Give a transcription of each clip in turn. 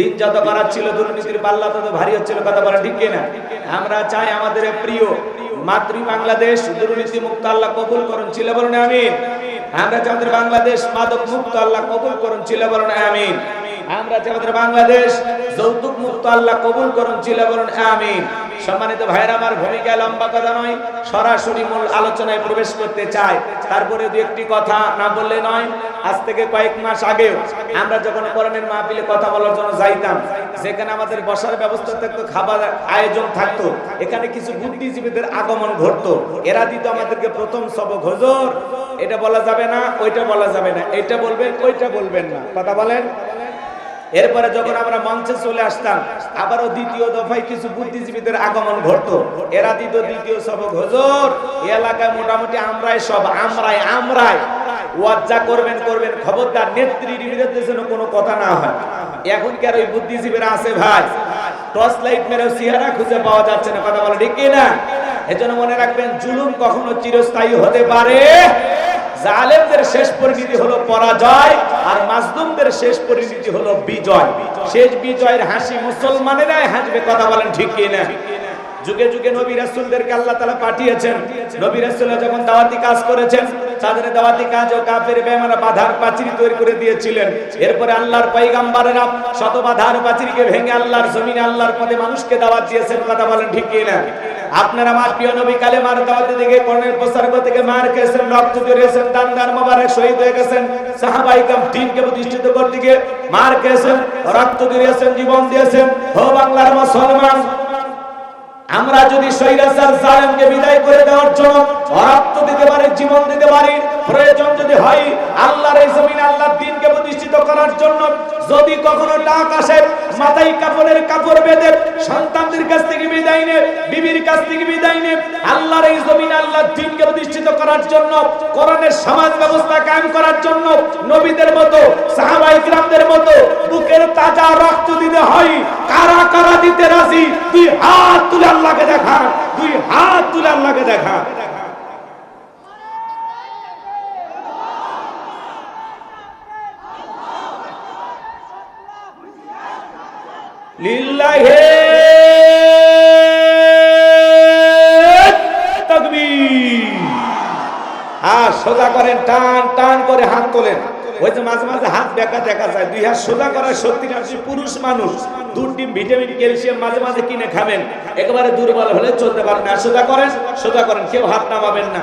দিন যত করার ছিল দুর্নীতির পাল্লা তত ভারী হচ্ছিল, কথা বলা ঠিক কিনা? আমরা চাই আমাদের প্রিয় মাতৃ বাংলাদেশ দুর্নীতি মুক্ত আল্লাহ কবুল করুন, ছিল বলুন আমিন। আমরা চাই আমাদের বাংলাদেশ মাদক মুক্ত আল্লাহ কবুল করুন, ছিল বলুন আমিন। আমরা চাই আমাদের বাংলাদেশ যৌতুক মুক্ত আল্লাহ কবুল করুন, ছিল বলুন আমিন। সম্মানিত ভাইরা আমার ভূমিকা লম্বা কথা নয়, সরাসরি মূল আলোচনায় প্রবেশ করতে চাই। তারপরে দু একটি কথা না বললে নয়, আজ থেকে কয়েক মাস আগেও আমরা যখন করণের মাহফিলে কথা বলার জন্য যাইতাম, যেখানে আমাদের বসার ব্যবস্থা থাকতো, খাবার আয়োজন থাকতো, এখানে কিছু বুদ্ধিজীবীদের আগমন ঘটতো। এরা দিত আমাদেরকে প্রথম সবক, হজর, এটা বলা যাবে না, ওইটা বলা যাবে না, এটা বলবেন, ওইটা বলবেন না। কথা বলেন? এরপরে যখন আমরা মঞ্চে চলে আসতাম, আবারও দ্বিতীয় দফায় কিছু বুদ্ধিজীবীদের আগমন ঘটতো। এরা দিত দ্বিতীয় সবক, হজুর এলাকায় মোটামুটি আমরাই সব, আমরাই আমরাই। ওয়াজ যা করবেন করবেন, খবরদার নেত্রীর বিরুদ্ধে যেন কোনো কথা না হয়। এখন কি আর ওই বুদ্ধিজীবীরা আছে ভাই? টর্চ লাইট মেরে চেহারা খুঁজে পাওয়া যাচ্ছে না, কথা বলে ঠিক না এজন্য মনে রাখবেন, জুলুম কখনো চিরস্থায়ী হতে পারে। জালেমদের শেষ পরিণতি হলো পরাজয়। আর মাজলুমদের শেষ পরিণতি হলো বিজয়। শেষ বিজয়ের হাসি মুসলমানেরাই হাসবে, কথা বলেন ঠিক কি না যুগে যুগে নবী রাসূলদেরকে আল্লাহ তাআলা পাঠিয়েছেন। নবী রাসূলরা যখন দাওয়াতি কাজ করেছেন, তাদের দাওয়াতি কাজ ও কাফের বেঈমানরা বাধার প্রাচীর তৈরি করে দিয়েছিলেন। এরপরে আল্লাহর পয়গম্বরেরা শত বাধার প্রাচীরকে ভেঙে আল্লাহর জমিনে, আল্লাহর পথে মানুষকে দাওয়াত দিয়েছেন, কথা বলেন ঠিক কি না প্রিয় নবী কালেমার দাওয়াতে দিকে থেকে মার খেয়েছেন, রক্ত জড়িয়েছেন দান দান মোবারক শহীদ হয়ে গেছেন। সাহাবাই কাম দিনকে প্রতিষ্ঠিত করতে গিয়ে মার খেয়েছেন, রক্ত জড়িয়েছেন জীবন দিয়েছেন। বাংলার মুসলমান, আমরা যদি জালেমকে বিদায় করে দেওয়ার জন্য রক্ত দিতে পারি, জীবন দিতে পারি, প্রয়োজন যদি হয়, আল্লাহর এই জমিনে আল্লাহর দিনকে প্রতিষ্ঠিত করার জন্য যদি কখনো ডাক আসে, মাথায় কাপড়ের কাপড় বেঁধে সন্তানদের কাছ থেকে বিদায় নে বিবির কাছ থেকে বিদায় নে আল্লাহর এই জমিনে আল্লাহর দিনকে প্রতিষ্ঠিত করার জন্য, কোরআনের সমাজ ব্যবস্থা কায়েম করার জন্য, নবীদের মতো সাহাবাই কিরামদের মতো, বুকের তাজা রক্ত দিতে হয়। কারা কারা দিতে রাজি? দুই হাত তুলে আল্লাহকে দেখা দুই হাত তুলে আল্লাহকে দেখা লিল্লাহে আর সোজা করেন, টান টান করে হাত তোলেন। ওই যে মাঝে মাঝে হাত বেঁকা দেখা যায়। দুই হাত সোজা করার সত্যি আছে পুরুষ মানুষ ভিটামিন মাঝে মাঝে কিনে খাবেন। একেবারে দুর্বল হলে চলতে পারেন আর সোজা করেন সোজা করেন, কেউ হাত নামাবেন না।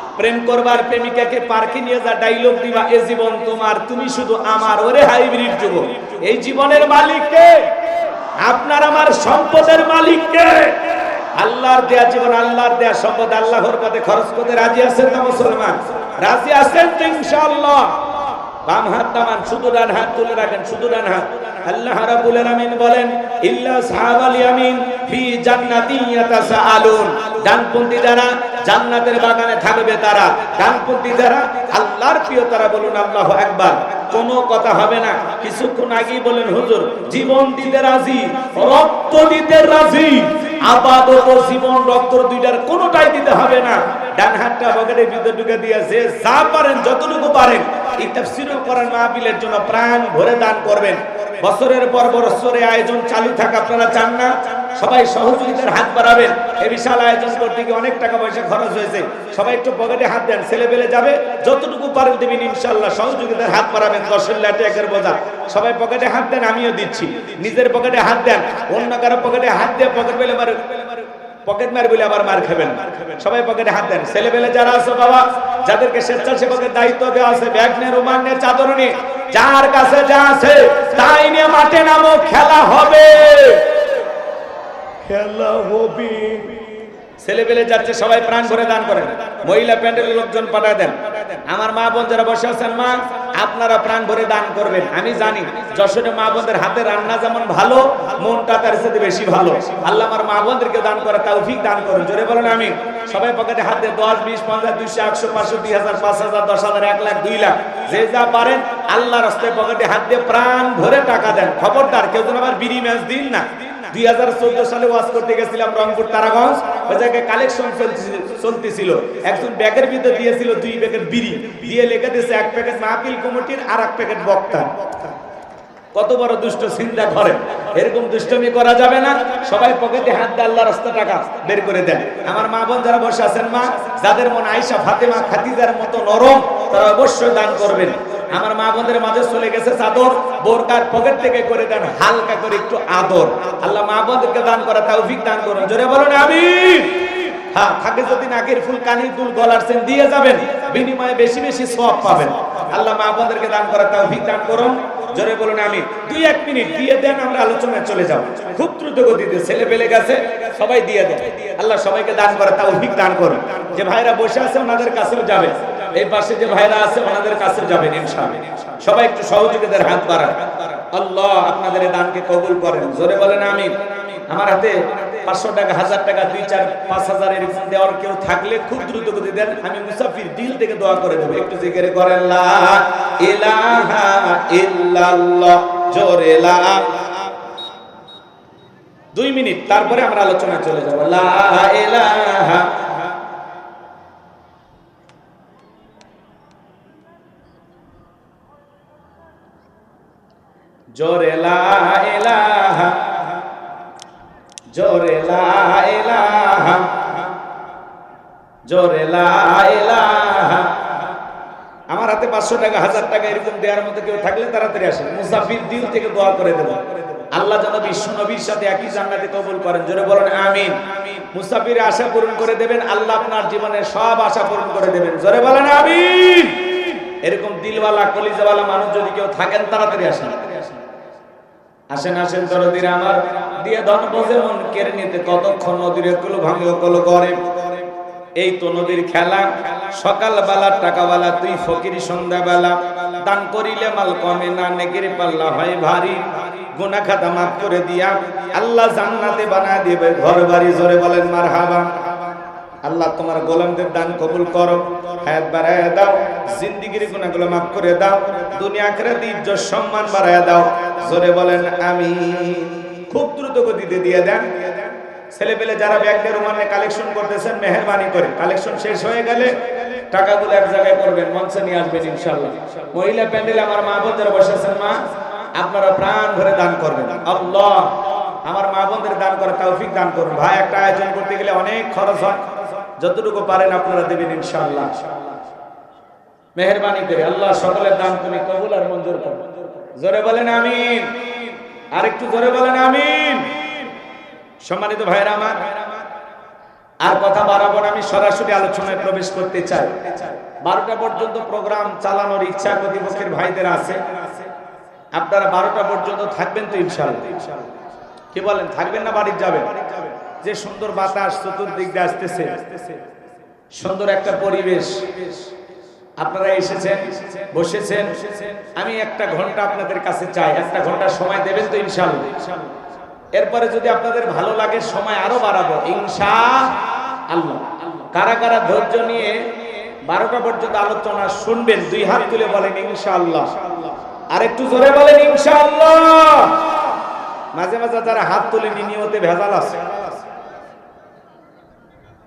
প্রেম করবার প্রেমিকাকে পার্কে নিয়ে যা ডাইলগ দিবা, এ জীবন তোমার, তুমি শুধু আমার, ওরে হাইব্রিড যুবক। এই জীবনের মালিক কে? আপনার আমার সম্পদের মালিক কে? আল্লাহর দেয়া জীবন, আল্লাহর দেয়া সম্পদ, আল্লাহর পথে খরচ করতে রাজি আছেন না মুসলমান? রাজি আছেন তো ইনশাআল্লাহ। বাম হাত নামান শুধু ডান হাত তুলে রাখেন, শুধু ডান হাত। আল্লাহ রাব্বুল আলামিন বলেন, ইল্লা সাহাবাল ইয়ামিন ফি জান্নাতিন ইয়াতাসাআলুন। ডানপন্থী যারা জান্নাতের বাগানে থাকবে তারা। ডানপন্থী যারা, আল্লাহর প্রিয় তারা বলুন, আল্লাহ একবার কোনো কথা হবে না। কিছুক্ষণ আগেই বলেন হুজুর, জীবন দিতে রাজি, রক্ত দিতে রাজি আপাতত জীবন, রক্ত দুইটার কোনোটাই দিতে হবে না। ডান হাতটা পকেটের ভিতর ঢুকে দিয়েছে যা পারেন, যতটুকু পারেন এই তাফসীরুল কোরআন মাহফিলের জন্য প্রাণ ভরে দান করবেন। বছরের পর বছরে আয়োজন চালু থাকা, আপনারা চান না? সবাই সহযোগিতার হাত বাড়াবেন। এই বিশাল আয়োজন করতে গিয়ে অনেক টাকা পয়সা খরচ হয়েছে। সবাই একটু পকেটে হাত দেন ছেলে পেলে যাবে, যতটুকু পারেন দেবেন ইনশাল্লাহ সহযোগিতার হাত বাড়াবেন, দশের লাটে একের বোঝা। সবাই পকেটে হাত দেন, আমিও দিচ্ছি। নিজের পকেটে হাত দেন, অন্য কারও পকেটে হাত দিয়ে পকেট পেলে পকেট মার বলে আবার মার খাবেন। সবাই পকেটে হাত দেন। ছেলে পেলে যারা আছে বাবা যাদেরকে স্বেচ্ছাসেবকের দায়িত্ব দেওয়া আছে ব্যাগ নিয়ে রুমাল নিয়ে চাদর নিয়ে যার কাছে যা আছে তাই নিয়ে মাঠে নামো খেলা হবে। খেলা হবে। ছেলে পেলে যাচ্ছে সবাই প্রাণ ভরে দান করেন। মহিলা প্যান্ডেলের লোকজন পাঠায় দেন। আমার মা বোন যারা বসে আছেন মা আপনারা প্রাণ ভরে দান করবেন, আমি জানি। যশোরে মা বোনদের হাতে রান্না যেমন ভালো, মনটা তার সাথে বেশি ভালো। আল্লাহ আমার মা বোনদেরকে দান করে, তৌফিক দান করুন। জোরে বলেন আমি সবাই পকেটে হাতে দশ, বিশ, পঞ্চাশ, দুইশো, একশো, পাঁচশো, দুই হাজার, পাঁচ হাজার, দশ হাজার, এক লাখ, দুই লাখ। যে যা পারেন আল্লাহ রাস্তায় পকেটে হাত দিয়ে প্রাণ ভরে টাকা দেন। খবরদার, কেউ যেন আবার বিড়ি ম্যাচ দিন না। দুই হাজার চোদ্দ সালে ওয়াজ করতে গেছিলাম রংপুর তারাগঞ্জ। ওই জায়গায় কালেকশন চলতেছিল। একজন ব্যাগের ভিতরে দিয়েছিল দুই প্যাকেট বিড়ি। দিয়ে লেখা দিয়েছে, এক প্যাকেট মাহফিল কমিটির আর এক প্যাকেট বক্তা। কত বড় দুষ্ট চিন্তা করেন এরকম দুষ্টমি করা যাবে না। সবাই পকেটে হাত দিয়ে আল্লাহ রাস্তা টাকা বের করে দেন। আমার মা বোন যারা বসে আছেন মা, যাদের মন আয়সা ফাতেমা খাতিজার মতো নরম, তারা অবশ্যই দান করবেন। আমার মা বোনদের মাঝে চলে গেছে চাদর বোরকার পকেট থেকে করে দেন, হালকা করে একটু আদর। আল্লাহ মা বোনদেরকে দান করা তৌফিক দান করুন। জোরে বলুন আমি হ্যাঁ থাকে যদি নাকের ফুল ফুল, গলার চেন দিয়ে যাবেন, বিনিময়ে বেশি বেশি সওয়াব পাবেন। আল্লাহ মা বোনদেরকে দান করা তৌফিক দান করুন। জোরে বলুন আমি দুই, এক মিনিট দিয়ে দেন, আমরা আলোচনায় চলে যাব। খুব দ্রুত গতিতে ছেলে পেলে গেছে, সবাই দিয়ে দেন। আল্লাহ সবাইকে দান করে তৌফিক দান করুন। যে ভাইরা বসে আছে, ওনাদের কাছেও যাবে। এই পাশে যে ভাইরা আছে, ওনাদের কাছেও যাবেন ইনশাআল্লাহ। সবাই একটু সহযোগিতার হাত বাড়ান। আল্লাহ আপনাদের দানকে কবুল করেন। জোরে বলেন আমি আমার হাতে পাঁচশো টাকা, হাজার টাকা, দুই চার, পাঁচ হাজার দেওয়ার কেউ থাকলে খুব দ্রুত গতি দেন। আমি মুসাফির দিল থেকে দোয়া করে দেবো। একটু জিজ্ঞেস করেন দুই মিনিট, তারপরে আমরা আলোচনা চলে যাব। লা জোরে জোরে জোরে আমার হাতে পাঁচশো টাকা, হাজার টাকা এরকম দেওয়ার মতো কেউ থাকলে তাড়াতাড়ি আসেন। মুসাফির দিল থেকে দোয়া করে দেবো। আল্লাহ যেন বিশ্ব নবীর সাথে একই জান্নাতে কবুল করেন। জোরে বলেন, আমিন। মুসাফির আশা পূরণ করে দেবেন, আল্লাহ আপনার জীবনের সব আশা পূরণ করে দেবেন। জোরে বলেন, আমিন। এরকম দিলওয়ালা, কলিজাওয়ালা মানুষ যদি কেউ থাকেন, তাড়াতাড়ি আসেন। আসেন আসেন, দরদিরা আমার। দিয়ে ধন বসে মন কেড়ে নিতে কতক্ষণ নদীর একুলো ভাঙে ওকুলো করে। এই তো নদীর খেলা। সকাল বেলা টাকা বেলা তুই ফকির সন্ধ্যা বেলা দান করিলে মাল কমে না নেকের পাল্লা হয় ভারী। গুনা খাতা মাফ করে দিয়া, আল্লাহ জান্নাতে বানা দিবে ঘর বাড়ি জোরে বলেন মার হাবা আল্লাহ তোমার গোলামদের দান কবুল করো। হায়াত বাড়ায় দাও, জিন্দিগির গুনাহগুলো মাফ করে দাও, দুনিয়া আখিরাতে ইজ্জত, সম্মান বাড়ায় দাও। জোরে বলেন আমি খুব দ্রুত গতিতে দিয়ে দেন। ছেলে পেলে যারা ব্যাগদের রুমানে কালেকশন করতেছেন, মেহরবানি করে। কালেকশন শেষ হয়ে গেলে টাকাগুলো এক জায়গায় করবেন, মঞ্চে নিয়ে আসবেন ইনশাআল্লাহ। মহিলা প্যান্ডেল আমার মা বোন যারা বসেছেন মা, আপনারা প্রাণ ভরে দান করবেন। আল্লাহ, আমার মা বোনদের দান করে তৌফিক দান করুন। ভাই, একটা আয়োজন করতে গেলে অনেক খরচ হয়। যতটুকু পারেন আপনারা দেবেন ইনশাআল্লাহ। মেহরবানি করে আল্লাহ সকলের দান তুমি কবুল আর মঞ্জুর করো। জোরে বলেন আমিন। আর একটু জোরে বলেন আমিন। সম্মানিত ভাইরা আমার, আর কথা বাড়াবো আমি সরাসরি আলোচনায় প্রবেশ করতে চাই। বারোটা পর্যন্ত প্রোগ্রাম চালানোর ইচ্ছা প্রতিপক্ষের ভাইদের আছে। আপনারা বারোটা পর্যন্ত থাকবেন তো ইনশাল্লাহ কি বলেন, থাকবেন না বাড়ির যাবেন? যে সুন্দর বাতাস চতুর্দিক দিয়ে আসতেছে, সুন্দর একটা পরিবেশ। আপনারা এসেছেন, বসেছেন। আমি একটা ঘণ্টা আপনাদের কাছে চাই, একটা ঘণ্টা সময় দেবেন তো ইনশাল্লাহ এরপরে যদি আপনাদের ভালো লাগে, সময় আরও বাড়াবো। ইনশা আল্লাহ কারা কারা ধৈর্য নিয়ে বারোটা পর্যন্ত আলোচনা শুনবেন, দুই হাত তুলে বলেন ইনশা আল্লাহ আর একটু জোরে বলেন ইনশা আল্লাহ মাঝে মাঝে যারা হাত তুলে নিয়মতে ভেজাল আছে।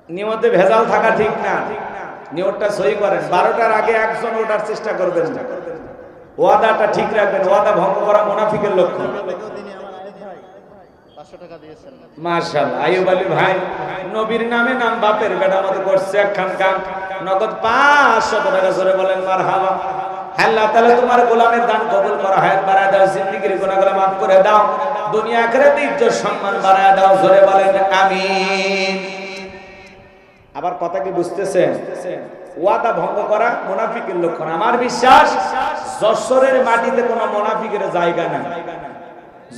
নিয়মতে ভেজাল থাকা ঠিক না। নিয়মটা সহি করেন। বারোটার আগে একজন ওঠার চেষ্টা করবেন। ওয়াদাটা ঠিক রাখবেন। ওয়াদা ভঙ্গ করা মুনাফিকের নবীর নামে বাপের করছে একখান নগদ 500 টাকা জোরে বলেন, মারহাবা। আল্লাহ তাআলা তোমার গোলামের হায়াত বাড়ায় দাও করে দাও। দুনিয়া আখিরাতে সম্মান বাড়ায় দাও, জোরে বলেন, আমিন। আবার কথা কি বুঝতেছেন? ওয়াদা ভঙ্গ করা মোনাফিকের লক্ষণ। আমার বিশ্বাস, যশোরের মাটিতে কোনো মোনাফিকের জায়গা নাই।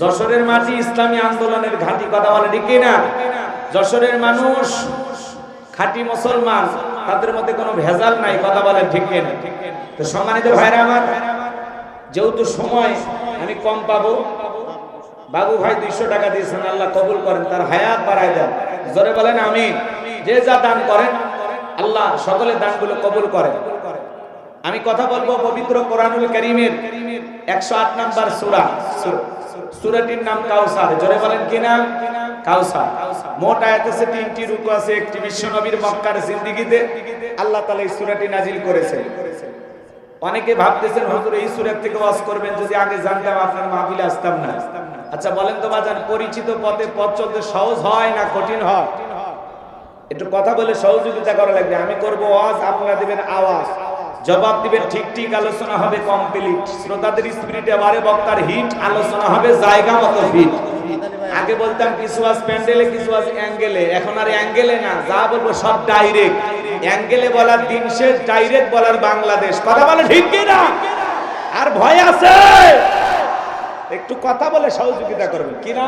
যশোরের মাটি ইসলামী আন্দোলনের ঘাঁটি কথা বলে, ঠিক না যশোরের মানুষ খাঁটি মুসলমান, তাদের মধ্যে কোনো ভেজাল নাই, কথা বলে, ঠিক না তো সম্মানিত ভাইরা আমার, যেহেতু সময় আমি কম পাবো, বাবু ভাই দুইশো টাকা দিয়েছেন, আল্লাহ কবুল করেন, তার হায়াত বাড়ায় দেন। জোরে বলেন আমি যে যা দান করেন, আল্লাহ সকলের দানগুলো কবুল করেন। আমি কথা বলব পবিত্র কোরআনুল করিমের একশো আট নাম্বার সুরা। সুরাটির নাম কাউসার। জোরে বলেন কি নাম? কাউসার। মোট আয়াত তিনটি রুকু আছে। একটি বিশ্ব নবীর মক্কার জিন্দিগিতে আল্লাহ তাআলা এই সূরাটি নাজিল করেছে অনেকে ভাবতেছেন, হুজুর, এই সূরা থেকে ওয়াজ করবেন, যদি আগে জানতাম আপনার মাহফিলে আসতাম না। আচ্ছা বলেন তো বাজান, পরিচিত পথে পথ চলতে সহজ হয় না কঠিন হয়? একটু কথা বলে সহযোগিতা করা লাগবে। আমি করব ওয়াজ, আপনারা দিবেন আওয়াজ। জবাব দিবেন ঠিক ঠিক আলোচনা হবে কমপ্লিট শ্রোতাদের স্পিরিটে বারে বক্তার হিট আলোচনা হবে জায়গা মতো ফিট আগে বলতাম কিছু আজ প্যান্ডেলে, কিছু আজ অ্যাঙ্গেলে। এখন আর অ্যাঙ্গেলে না, যা বলব সব ডাইরেক্ট অ্যাঙ্গেলে বলার দিন শেষ ডাইরেক্ট বলার বাংলাদেশ। কথা বলে ঠিক না? আর ভয় আছে? একটু কথা বলে সহযোগিতা করবেন। কি না